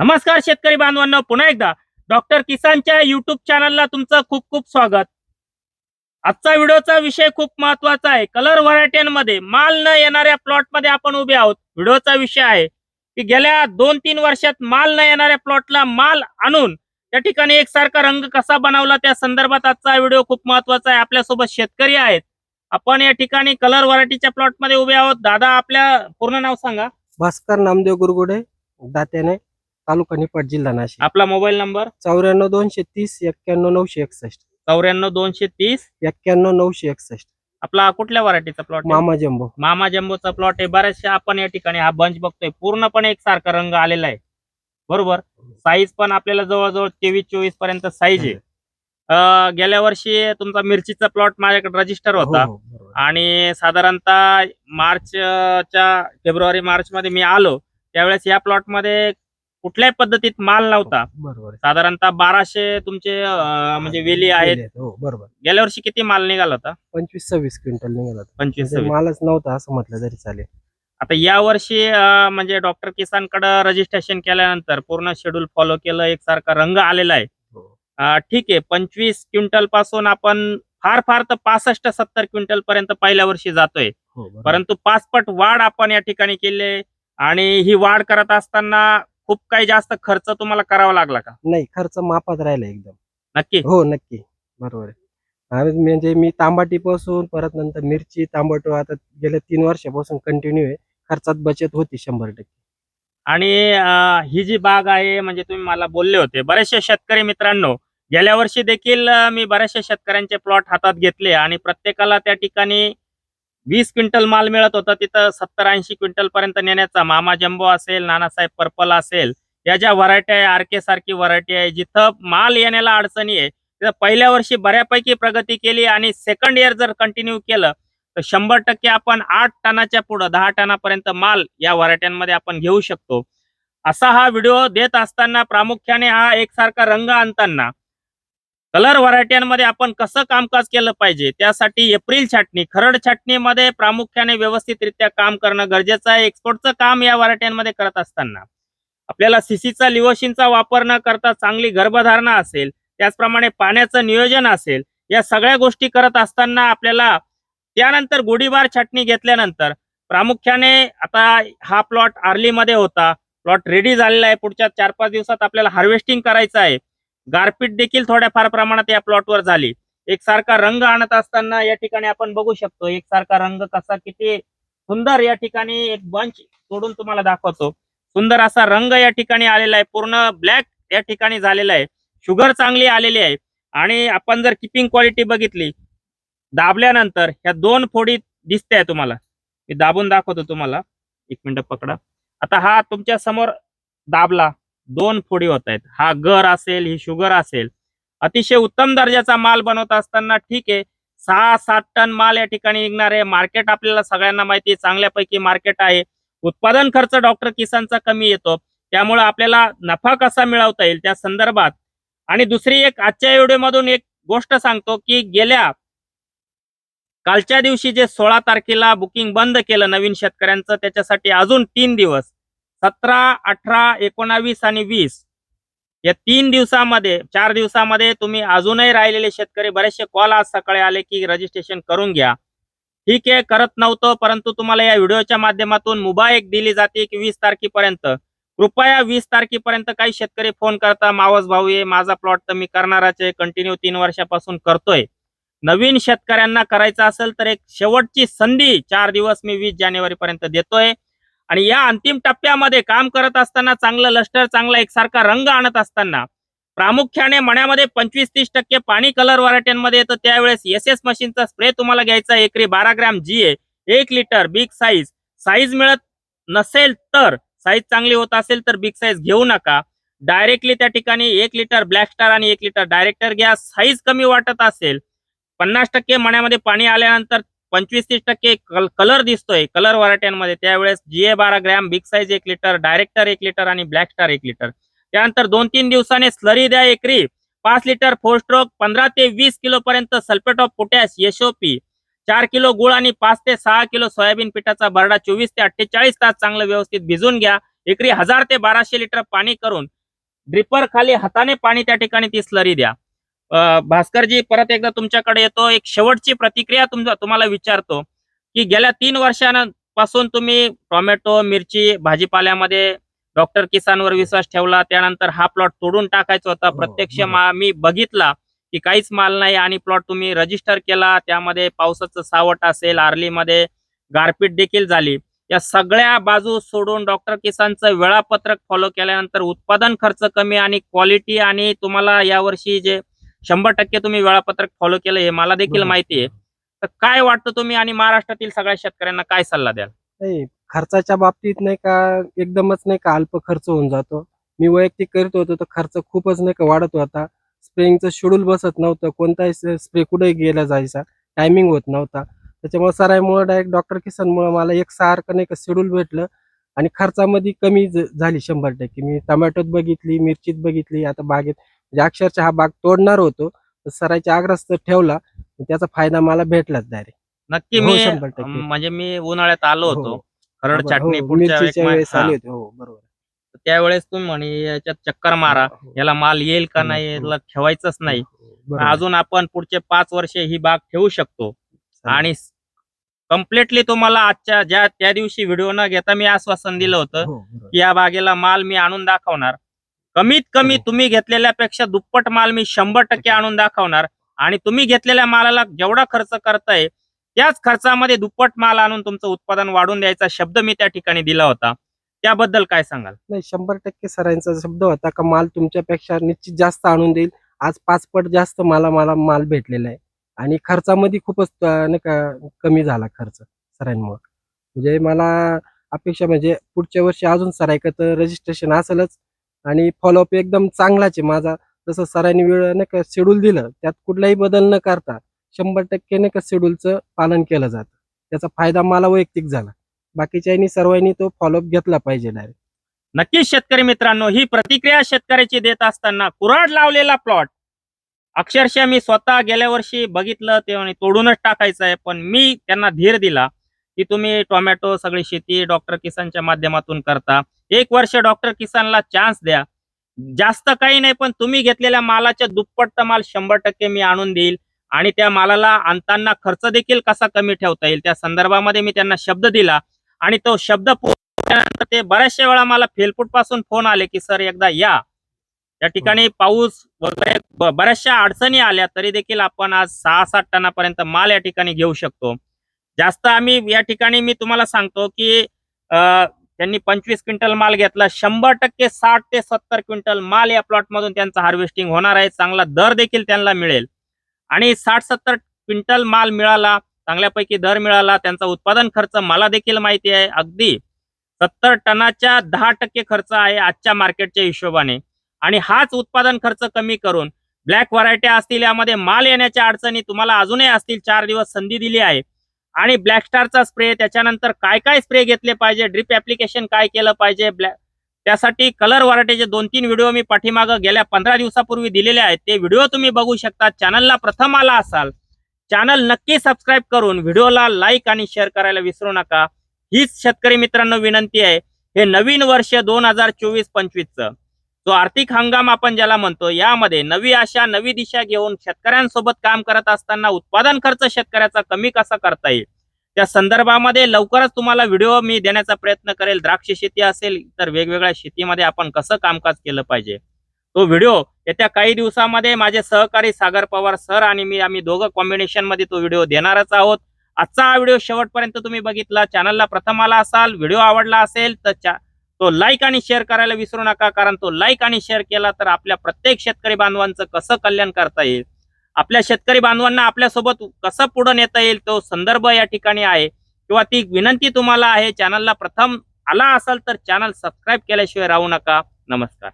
नमस्कार शेतकरी बांधवांना पुन्हा एकदा डॉक्टर किसानच्या युट्यूब चॅनलला तुमचं खूप खूप स्वागत. आजचा व्हिडिओचा विषय खूप महत्त्वाचा आहे. कलर व्हरायटीमध्ये माल न येणाऱ्या प्लॉटमध्ये आपण उभे आहोत. व्हिडिओचा विषय आहे की गेल्या दोन तीन वर्षात माल न येणाऱ्या प्लॉटला माल आणून त्या ठिकाणी एकसारखा रंग कसा बनवला त्या संदर्भात आजचा व्हिडिओ खूप महत्त्वाचा आहे. आपल्यासोबत शेतकरी आहेत. आपण या ठिकाणी कलर व्हरायटीच्या प्लॉटमध्ये उभे आहोत. दादा आपल्या पूर्ण नाव सांगा. भास्कर नामदेव गुरगुडे दात्याने. तालुका निपाट जिल्हा नाशिक. आपला मोबाईल नंबर? चौऱ्याण्णव दोनशे तीस एक्क्याण्णव नऊशे एकसष्ट. चौऱ्याण्णव दोनशे तीस? एक्क्याण्णव नऊशे एकसष्ट. आपला कुठल्या व्हरायटीचा प्लॉट मामा जम्बो. मामा जम्बोचा प्लॉट आहे. बऱ्याचशा आपण या ठिकाणी हा बंच बघतोय. पूर्णपणे एक सारखा रंग आलेला आहे. बरोबर? साईज पण आपल्याला जवळजवळ तेवीस चोवीसपर्यंत साईज आहे. गेल्या वर्षी तुमचा मिरचीचा प्लॉट माझ्याकडे रजिस्टर होता. हो, हो, बरोबर. आणि साधारणतः मार्चच्या फेब्रुवारी मार्च मध्ये मी आलो. त्यावेळेस या प्लॉटमध्ये कुठल्याही पद्धतीत माल नव्हता. बरोबर आहे. साधारणतः बाराशे तुमचे अं, म्हणजे वेली आहेत. हो बरोबर. गेल्या वर्षी किती माल निघाला होता? पंचवीस सव्वीस क्विंटल निघाला होता. पंचवीस म्हणजे सव्वीस. मालच नव्हता असं म्हटलं तरी चालेल. आता या वर्षी अं, म्हणजे डॉक्टर किसानकडे रजिस्ट्रेशन केल्यानंतर पूर्ण शेड्यूल फॉलो केलं एकसारखा रंग आलेला आहे. हो. अं, ठीक आहे. पंचवीस क्विंटलपासून आपण फार फार तर पासष्ट सत्तर क्विंटल पर्यंत पहिल्या वर्षी जातोय. हो बरोबर. परंतु पाच पट वाढ आपण या ठिकाणी केली आणि ही वाढ करत असताना खूप काही जास्त खर्च तुम्हाला करावा लागला का? नाही खर्च मापात राहिला एकदम. नक्की? हो नक्की. बरोबर आहे. म्हणजे मी तांबाटी पासून परत नंतर मिरची तांबटो आता गेल्या तीन वर्षापासून कंटिन्यू आहे. खर्चात बचत होती शंभर टक्के. आणि अं, ही जी बाग आहे म्हणजे तुम्ही मला बोलले होते बरेचसे शेतकरी मित्रांनो गेल्या वर्षी देखील अं, मी बऱ्याचशा शेतकऱ्यांचे प्लॉट हातात घेतले आणि प्रत्येकाला त्या ठिकाणी वीस क्विंटल माल मिळत होता तिथं सत्तर ऐंशी क्विंटल पर्यंत नेण्याचा मामा जम्बो असेल नानासाहेब पर्पल असेल या ज्या व्हरायटी आहे आर के सारखी व्हरायटी आहे जिथं माल येण्याला अडचणी आहे तिथं पहिल्या वर्षी बऱ्यापैकी प्रगती केली आणि सेकंड इयर जर कंटिन्यू केलं तर शंभर टक्के आपण आठ टनाच्या पुढं दहा टनापर्यंत माल या व्हरायट्यांमध्ये आपण घेऊ शकतो. असा हा व्हिडिओ देत असताना प्रामुख्याने हा एकसारखा रंग आणताना कलर व्हरायट्यांमध्ये आपण कसं कामकाज केलं पाहिजे? त्यासाठी एप्रिल छाटणी खरड छाटणीमध्ये प्रामुख्याने व्यवस्थितरित्या काम करणं गरजेचं आहे. एक्सपोर्टचं काम या व्हरायट्यांमध्ये करत असताना. आपल्याला सीसीचा लिवोशिनचा वापर न करता चांगली गर्भधारणा असेल त्याचप्रमाणे पाण्याचं नियोजन असेल या सगळ्या गोष्टी करत असताना आपल्याला त्यानंतर गोडीबार छाटणी घेतल्यानंतर प्रामुख्याने आता हा प्लॉट आर्लीमध्ये होता. प्लॉट रेडी झालेला आहे. पुढच्या चार पाच दिवसात आपल्याला हार्वेस्टिंग करायचं आहे. गारपीट देखील थोड्याफार प्रमाणात या प्लॉटवर झाली. एकसारखा रंग आणत असताना या ठिकाणी आपण बघू शकतो एकसारखा रंग कसा किती सुंदर या ठिकाणी एक बंच सोडून तुम्हाला दाखवतो. सुंदर असा रंग या ठिकाणी आलेला आहे पूर्ण ब्लॅक या ठिकाणी झालेला आहे. शुगर चांगली आलेली आहे. आणि आपण जर किपिंग क्वालिटी बघितली दाबल्यानंतर ह्या दोन फोडी दिसते तुम्हाला. मी दाबून दाखवतो तुम्हाला. एक मिनिट पकडा. आता हा तुमच्यासमोर दाबला. दोन फोडी होत आहेत. हा गर असेल ही शुगर असेल. अतिशय उत्तम दर्जाचा माल बनवत असताना ठीक आहे. सहा सात टन माल या ठिकाणी निघणार आहे. मार्केट आपल्याला सगळ्यांना माहिती आहे चांगल्यापैकी मार्केट आहे. उत्पादन खर्च डॉक्टर किसानचा कमी येतो. त्यामुळे आपल्याला नफा कसा मिळवता येईल त्या संदर्भात. आणि दुसरी एक आजच्या व्हिडिओमधून एक गोष्ट सांगतो की गेल्या कालच्या दिवशी जे सोळा तारखेला बुकिंग बंद केलं नवीन शेतकऱ्यांचं त्याच्यासाठी अजून तीन दिवस. सतरा अठरा एकोणावीस आणि वीस. या तीन दिवसामध्ये चार दिवसामध्ये तुम्ही अजूनही राहिलेले शेतकरी बरेचसे कॉल आज सकाळी आले की रजिस्ट्रेशन करून घ्या. ठीक आहे करत नव्हतं परंतु तुम्हाला या व्हिडिओच्या माध्यमातून मुभा एक दिली जाते की वीस तारखेपर्यंत. कृपया वीस तारखेपर्यंत काही शेतकरी फोन करता मावस भाऊ ये माझा प्लॉट तर मी करणारच आहे कंटिन्यू तीन वर्षापासून करतोय. नवीन शेतकऱ्यांना करायचं असेल तर एक शेवटची संधी चार दिवस मी वीस जानेवारी पर्यंत देतोय. आणि या अंतिम टप्प्यामध्ये काम करत असताना चांगलं लष्टर चांगला एकसारखा रंग आणत असताना प्रामुख्याने मण्यामध्ये पंचवीस तीस टक्के पाणी कलर व्हरायट्यांमध्ये येतं. त्यावेळेस एस एस मशीनचा स्प्रे तुम्हाला घ्यायचा एकरी बारा ग्रॅम जी ए एक लिटर बिग साईज साईज मिळत नसेल तर साईज चांगली होत असेल तर बिग साईज घेऊ नका. डायरेक्टली त्या ठिकाणी एक लिटर ब्लॅक स्टार आणि एक लिटर डायरेक्टर घ्या. साईज कमी वाटत असेल पन्नास टक्के मण्यामध्ये पाणी आल्यानंतर पंचवीस तीस टक्के कलर दिसतोय कलर व्हरायट्यांमध्ये त्यावेळेस जी ए बारा ग्रॅम बिग साईज एक लिटर डायरेक्टर एक लिटर आणि ब्लॅक स्टार एक लिटर त्यानंतर दोन तीन दिवसाने स्लरी द्या एकरी. पाच लिटर फोर स्ट्रोक पंधरा ते वीस किलो पर्यंत सल्फेट ऑफ पोटॅश एसओपी चार किलो गुळ आणि पाच ते सहा किलो सोयाबीन पिठाचा बरडा चोवीस ते अठ्ठेचाळीस तास चांगलं व्यवस्थित भिजून घ्या. एकरी हजार ते बाराशे लिटर पाणी करून ड्रिपर खाली हाताने पाणी त्या ठिकाणी ती स्लरी द्या. भास्करजी परत एकदा तुमच्याकडे येतो. एक शेवटची प्रतिक्रिया तुमचा तुम्हाला विचारतो की गेल्या तीन वर्षांपासून तुम्ही टोमॅटो मिरची भाजीपाल्यामध्ये डॉक्टर किसानवर विश्वास ठेवला. त्यानंतर हा प्लॉट तोडून टाकायचा होता. हो, प्रत्यक्ष मी बघितला की काहीच माल नाही आणि प्लॉट तुम्ही रजिस्टर केला. त्यामध्ये पावसाचं सावट असेल आर्लीमध्ये गारपीट देखील झाली. या सगळ्या बाजू सोडून डॉक्टर किसानचं वेळापत्रक फॉलो केल्यानंतर उत्पादन खर्च कमी आणि क्वालिटी आणि तुम्हाला यावर्षी जे शंभर टक्के तुम्ही वेळापत्रक फॉलो केलं हे मला देखील. माहिती आहे. तर काय वाटतं तुम्ही आणि महाराष्ट्रातील सगळ्या शेतकऱ्यांना काय सल्ला द्याल? नाही खर्चाच्या बाबतीत नाही का एकदमच नाही का अल्प खर्च होऊन जातो. मी वैयक्तिक करीत होतो तर खर्च खूपच नाही का वाढत होता. स्प्रेइंगचं शेड्यूल बसत नव्हतं कोणताही स्प्रे कुठेही गेला जायचा टायमिंग होत नव्हता. त्याच्यामुळे सरायमुळे डायरेक्ट डॉक्टर किसनमुळे मला एक सारखं नाही का शेड्यूल भेटलं आणि खर्चामध्ये कमी झाली शंभर टक्के. मी टमॅटोत बघितली मिरचीत बघितली आता बागेत म्हणजे अक्षरशः हा बाग तोडणार होतो तर सरायच्या आग्रस्त ठेवला त्याचा फायदा मला भेटलाच डायरेक्ट नक्की हो, मी शंभर टक्के. अं, म्हणजे मी उन्हाळ्यात आलो हो, होतो हो. खरड बरोबर. चटणी हो, पुढच्या मिरचीच्या वेळेस वेळेस मा- आले हा. होते हो बरोबर त्यावेळेस तुम्ही म्हणे याच्यात चक्कर मारा याला माल येईल का नाही. याला ठेवायचंच नाही बरोबर. अजून आपण पुढचे पाच वर्षे ही बाग ठेवू शकतो चालेल. आणि कम्प्लिटली तुम्हाला आजच्या ज्या त्या दिवशी व्हिडिओ न घेता मी आश्वासन दिलं होतं हो, बरोबर. की या बागेला माल मी आणून दाखवणार कमीत कमी. तुम्ही घेतलेल्यापेक्षा दुप्पट माल मी शंभर टक्के आणून दाखवणार. आणि तुम्ही घेतलेल्या मालाला जेवढा खर्च करताय त्याच खर्चामध्ये दुप्पट माल आणून तुमचं उत्पादन वाढून द्यायचा शब्द मी त्या ठिकाणी दिला होता. त्याबद्दल काय सांगाल? नाही शंभर टक्के सरांचा शब्द होता का माल तुमच्यापेक्षा निश्चित जास्त आणून देईल. आज पाच पट जास्त मला मला माल भेटलेला आहे. आणि खर्चामध्ये खूपच अं, नाही का कमी झाला खर्च सरांमुळे. म्हणजे मला अपेक्षा म्हणजे पुढच्या वर्षी अजून सरायचं रजिस्ट्रेशन असेलच आणि फॉलोअप एकदम चांगलाच आहे माझा. जसं सरांनी वेळ नाही का शेड्यूल दिलं त्यात कुठलाही बदल न करता शंभर टक्के नाही का शेड्यूलचं पालन केलं जातं. त्याचा फायदा मला वैयक्तिक झाला. बाकीच्यांनी सर्वांनी तो फॉलोअप घेतला पाहिजे डायरेक्ट नक्कीच शेतकरी मित्रांनो ही प्रतिक्रिया शेतकऱ्याची देत असताना कुराड लावलेला प्लॉट अक्षरशः मी स्वतः गेल्या वर्षी बघितलं ते तोडूनच टाकायचं आहे पण मी त्यांना धीर दिला. की तुम्ही टोमॅटो सगळी शेती डॉक्टर किसानच्या माध्यमातून करता. एक वर्ष डॉक्टर किसानला चान्स द्या. जास्त काही नाही पण तुम्ही घेतलेल्या मालाच्या दुप्पट माल शंभर टक्के मी आणून देईल आणि त्या मालाला आणताना खर्च देखील कसा कमी ठेवता येईल? त्या संदर्भामध्ये मी त्यांना शब्द दिला आणि तो शब्द त्यानंतर ते बऱ्याचशा वेळा मला फेलपूटपासून फोन आले की सर एकदा या. या ठिकाणी पाऊस वगैरे बऱ्याचशा अडचणी आल्या तरी देखील आपण आज सहा सात टनापर्यंत माल या ठिकाणी घेऊ शकतो. जास्त आम्ही या ठिकाणी मी तुम्हाला सांगतो की त्यांनी पंचवीस क्विंटल माल घेतला. शंभर टक्के साठ ते सत्तर क्विंटल माल या प्लॉट मधून त्यांचं हार्वेस्टिंग होणार आहे. चांगला दर देखील त्यांना मिळेल. आणि साठ सत्तर क्विंटल माल मिळाला चांगल्यापैकी दर मिळाला त्यांचा उत्पादन खर्च मला देखील माहिती आहे. अगदी सत्तर टनाच्या दहा टक्के खर्च आहे आजच्या मार्केटच्या हिशोबाने. आणि हाच उत्पादन खर्च कमी करून ब्लॅक व्हरायटी असतील यामध्ये माल येण्याच्या अडचणी तुम्हाला अजूनही असतील चार दिवस संधी दिली आहे. आणि ब्लॅक स्टारचा स्प्रे त्याच्यानंतर काय काय स्प्रे घेतले पाहिजे? ड्रिप ऍप्लिकेशन काय केलं पाहिजे? ब्लॅक त्यासाठी कलर व्हरायटीचे दोन तीन व्हिडिओ मी पाठीमागं गेल्या पंधरा दिवसापूर्वी दिलेले आहेत. ते व्हिडिओ तुम्ही बघू शकता चॅनलला प्रथम आला असाल चॅनल नक्की सबस्क्राईब करून व्हिडिओला लाईक आणि शेअर करायला विसरू नका. हीच शेतकरी मित्रांनो विनंती आहे. हे नवीन वर्ष दोन हजार चोवीस पंचवीसचं. जो आर्थिक हंगाम आपण ज्याला म्हणतो यामध्ये नवी आशा नवी दिशा घेऊन शेतकऱ्यांसोबत काम करत असताना उत्पादन खर्च शेतकऱ्याचा कमी कसा करता येईल? त्या संदर्भामध्ये लवकरच तुम्हाला व्हिडिओ मी देण्याचा प्रयत्न करेल. द्राक्ष शेती असेल तर वेगवेगळ्या शेतीमध्ये आपण कसं कामकाज केलं पाहिजे? तो व्हिडिओ येत्या काही दिवसामध्ये माझे सहकारी सागर पवार सर आणि मी आम्ही दोघं कॉम्बिनेशनमध्ये तो व्हिडिओ देणारच आहोत. आजचा हा व्हिडिओ शेवटपर्यंत तुम्ही बघितला. चॅनलला प्रथम आला असाल व्हिडिओ आवडला असेल तर चा- तो लाईक आणि शेअर करायला विसरू नका कारण तो लाईक आणि शेअर केला तर आपल्या प्रत्येक शेतकरी बांधवांचं कसं कल्याण करता येईल? आपल्या शेतकरी बांधवांना आपल्यासोबत कसं पुढे नेता येईल? तो संदर्भ या ठिकाणी आहे. किंवा ती विनंती तुम्हाला आहे चॅनलला प्रथम आला असाल तर चॅनल सबस्क्राईब केल्याशिवाय राहू नका. नमस्कार.